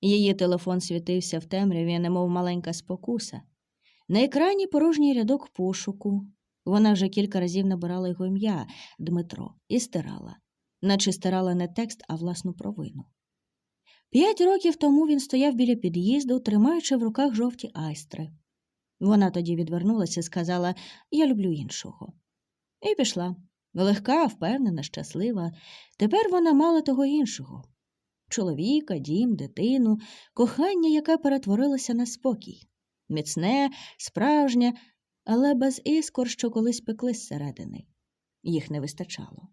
Її телефон світився в темряві, немов маленька спокуса. На екрані порожній рядок пошуку. Вона вже кілька разів набирала його ім'я Дмитро і стирала, наче стирала не текст, а власну провину. П'ять років тому він стояв біля під'їзду, тримаючи в руках жовті айстри. Вона тоді відвернулася сказала Я люблю іншого. І пішла. Легка, впевнена, щаслива. Тепер вона мала того іншого чоловіка, дім, дитину, кохання, яке перетворилося на спокій. Міцне, справжнє, але без іскор, що колись пекли зсередини. Їх не вистачало.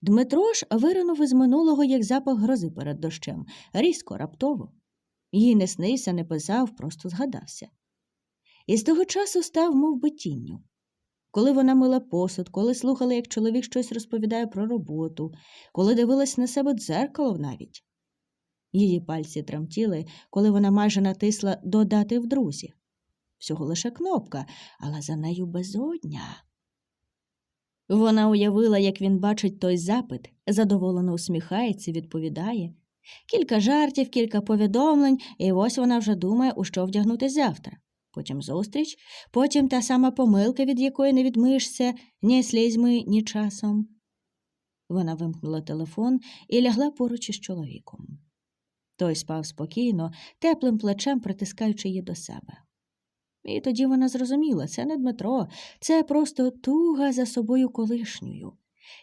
Дмитро ж виринув із минулого, як запах грози перед дощем, різко, раптово. Їй не снився, не писав, просто згадався. І з того часу став, мов би, тінню. Коли вона мила посуд, коли слухала, як чоловік щось розповідає про роботу, коли дивилась на себе дзеркало навіть. Її пальці тремтіли, коли вона майже натисла додати в друзі. Всього лише кнопка, але за нею безодня. Вона уявила, як він бачить той запит, задоволено усміхається, відповідає. Кілька жартів, кілька повідомлень, і ось вона вже думає, у що вдягнути завтра. Потім зустріч, потім та сама помилка, від якої не відмиєшся ні слізьми, ні часом. Вона вимкнула телефон і лягла поруч із чоловіком. Той спав спокійно, теплим плечем притискаючи її до себе. І тоді вона зрозуміла, це не Дмитро, це просто туга за собою колишньою,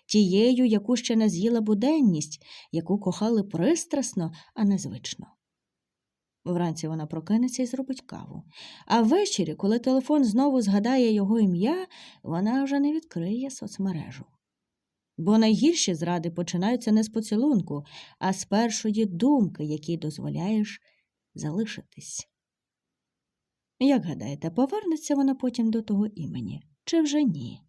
тією, яку ще не з'їла буденність, яку кохали пристрасно, а не звично. Вранці вона прокинеться і зробить каву, а ввечері, коли телефон знову згадає його ім'я, вона вже не відкриє соцмережу. Бо найгірші зради починаються не з поцілунку, а з першої думки, якій дозволяєш залишитись. Як гадаєте, повернеться вона потім до того імені, чи вже ні?